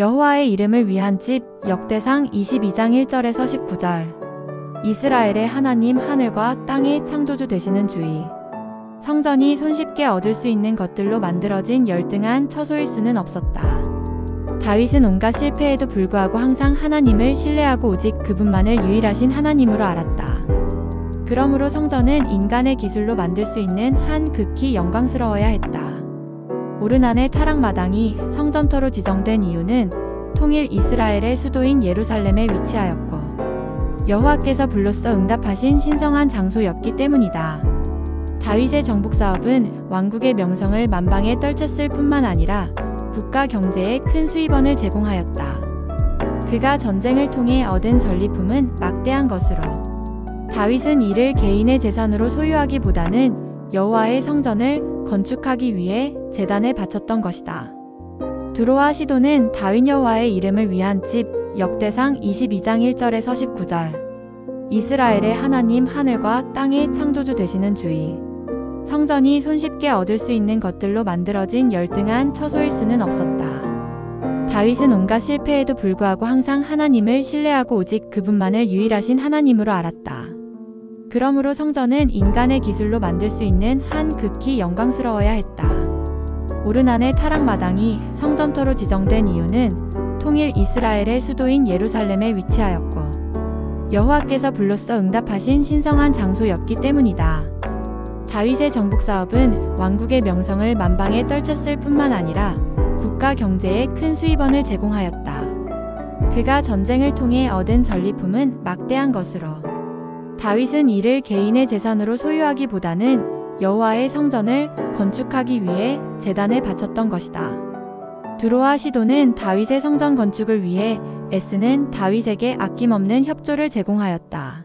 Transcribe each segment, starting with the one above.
여호와의 이름을 위한 집 역대상 22장 1절에서 19절 이스라엘의 하나님 하늘과 땅의 창조주 되시는 주의 성전이 손쉽게 얻을 수 있는 것들로 만들어진 열등한 처소일 수는 없었다. 다윗은 온갖 실패에도 불구하고 항상 하나님을 신뢰하고 오직 그분만을 유일하신 하나님으로 알았다. 그러므로 성전은 인간의 기술로 만들 수 있는 한 극히 영광스러워야 했다. 오르난의 타락마당이 성전터로 지정된 이유는 통일 이스라엘의 수도인 예루살렘에 위치하였고 여호와께서 불로써 응답하신 신성한 장소였기 때문이다. 다윗의 정복 사업은 왕국의 명성을 만방에 떨쳤을 뿐만 아니라 국가 경제에 큰 수입원을 제공하였다. 그가 전쟁을 통해 얻은 전리품은 막대한 것으로 다윗은 이를 개인의 재산으로 소유하기보다는 여호와의 성전을 건축하기 위해 재단에 바쳤던 것이다. 두로와 시도는 다윗 여호와의 이름을 위한 집 역대상 22장 1절에서 19절 이스라엘의 하나님 하늘과 땅의 창조주 되시는 주의 성전이 손쉽게 얻을 수 있는 것들로 만들어진 열등한 처소일 수는 없었다. 다윗은 온갖 실패에도 불구하고 항상 하나님을 신뢰하고 오직 그분만을 유일하신 하나님으로 알았다. 그러므로 성전은 인간의 기술로 만들 수 있는 한 극히 영광스러워야 했다. 오르난의 타락마당이 성전터로 지정된 이유는 통일 이스라엘의 수도인 예루살렘에 위치하였고 여호와께서 불로써 응답하신 신성한 장소였기 때문이다. 다윗의 정복 사업은 왕국의 명성을 만방에 떨쳤을 뿐만 아니라 국가 경제에 큰 수입원을 제공하였다. 그가 전쟁을 통해 얻은 전리품은 막대한 것으로 다윗은 이를 개인의 재산으로 소유하기보다는 여호와의 성전을 건축하기 위해 재단에 바쳤던 것이다. 두로와 시도는 다윗의 성전 건축을 위해 에스는 다윗에게 아낌없는 협조를 제공하였다.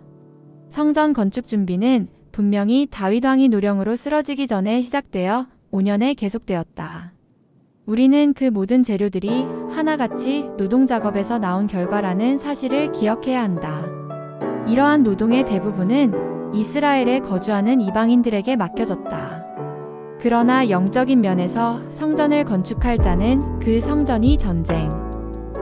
성전 건축 준비는 분명히 다윗 왕이 노령으로 쓰러지기 전에 시작되어 5년에 계속되었다. 우리는 그 모든 재료들이 하나같이 노동 작업에서 나온 결과라는 사실을 기억해야 한다. 이러한 노동의 대부분은 이스라엘에 거주하는 이방인들에게 맡겨졌다. 그러나 영적인 면에서 성전을 건축할 자는 그 성전이 전쟁,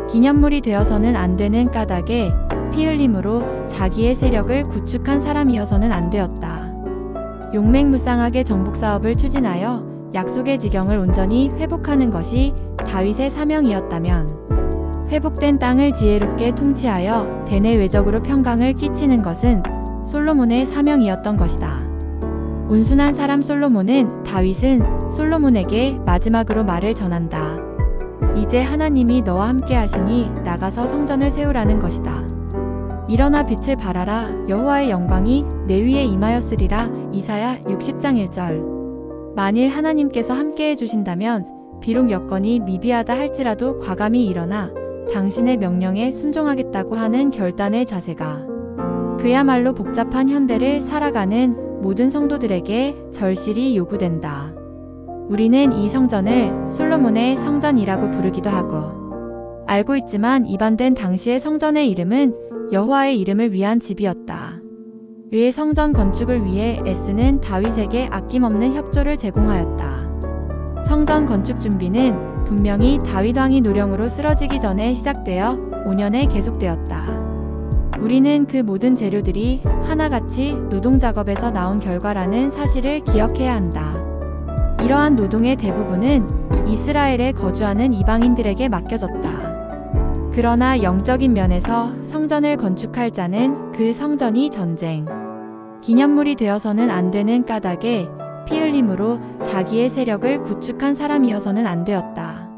기념물이 되어서는 안 되는 까닭에 피 흘림으로 자기의 세력을 구축한 사람이어서는 안 되었다. 용맹무쌍하게 정복 사업을 추진하여 약속의 지경을 온전히 회복하는 것이 다윗의 사명이었다면 회복된 땅을 지혜롭게 통치하여 대내 외적으로 평강을 끼치는 것은 솔로몬의 사명이었던 것이다. 온순한 사람 솔로몬은 다윗은 솔로몬에게 마지막으로 말을 전한다. 이제 하나님이 너와 함께 하시니 나가서 성전을 세우라는 것이다. 일어나 빛을 발하라 여호와의 영광이 내 위에 임하였으리라 이사야 60장 1절 만일 하나님께서 함께 해 주신다면 비록 여건이 미비하다 할지라도 과감히 일어나 당신의 명령에 순종하겠다고 하는 결단의 자세가 그야말로 복잡한 현대를 살아가는 모든 성도들에게 절실히 요구된다. 우리는 이 성전을 솔로몬의 성전이라고 부르기도 하고 알고 있지만 입안된 당시의 성전의 이름은 여호와의 이름을 위한 집이었다. 의 성전 건축을 위해 에스는 다윗에게 아낌없는 협조를 제공하였다. 성전 건축 준비는 분명히 다윗 왕이 노령으로 쓰러지기 전에 시작되어 5년에 계속되었다. 우리는 그 모든 재료들이 하나같이 노동 작업에서 나온 결과라는 사실을 기억해야 한다. 이러한 노동의 대부분은 이스라엘에 거주하는 이방인들에게 맡겨졌다. 그러나 영적인 면에서 성전을 건축할 자는 그 성전이 전쟁, 기념물이 되어서는 안 되는 까닭에 피 흘림으로 자기의 세력을 구축한 사람이어서는 안 되었다.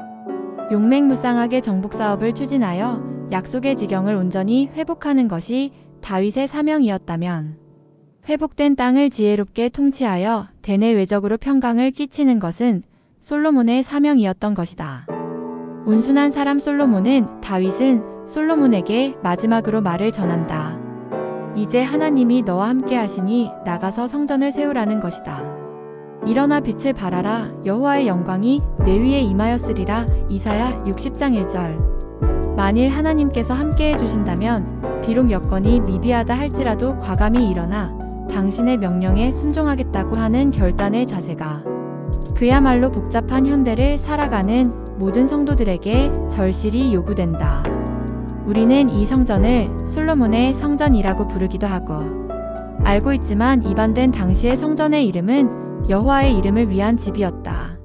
용맹무쌍하게 정복 사업을 추진하여 약속의 지경을 온전히 회복하는 것이 다윗의 사명이었다면 회복된 땅을 지혜롭게 통치하여 대내 외적으로 평강을 끼치는 것은 솔로몬의 사명이었던 것이다. 온순한 사람 솔로몬은 다윗은 솔로몬에게 마지막으로 말을 전한다. 이제 하나님이 너와 함께 하시니 나가서 성전을 세우라는 것이다. 일어나 빛을 발하라 여호와의 영광이 내 위에 임하였으리라 이사야 60장 1절 만일 하나님께서 함께 해주신다면 비록 여건이 미비하다 할지라도 과감히 일어나 당신의 명령에 순종하겠다고 하는 결단의 자세가 그야말로 복잡한 현대를 살아가는 모든 성도들에게 절실히 요구된다. 우리는 이 성전을 솔로몬의 성전이라고 부르기도 하고 알고 있지만 이반된 당시의 성전의 이름은 여호와의 이름을 위한 집이었다.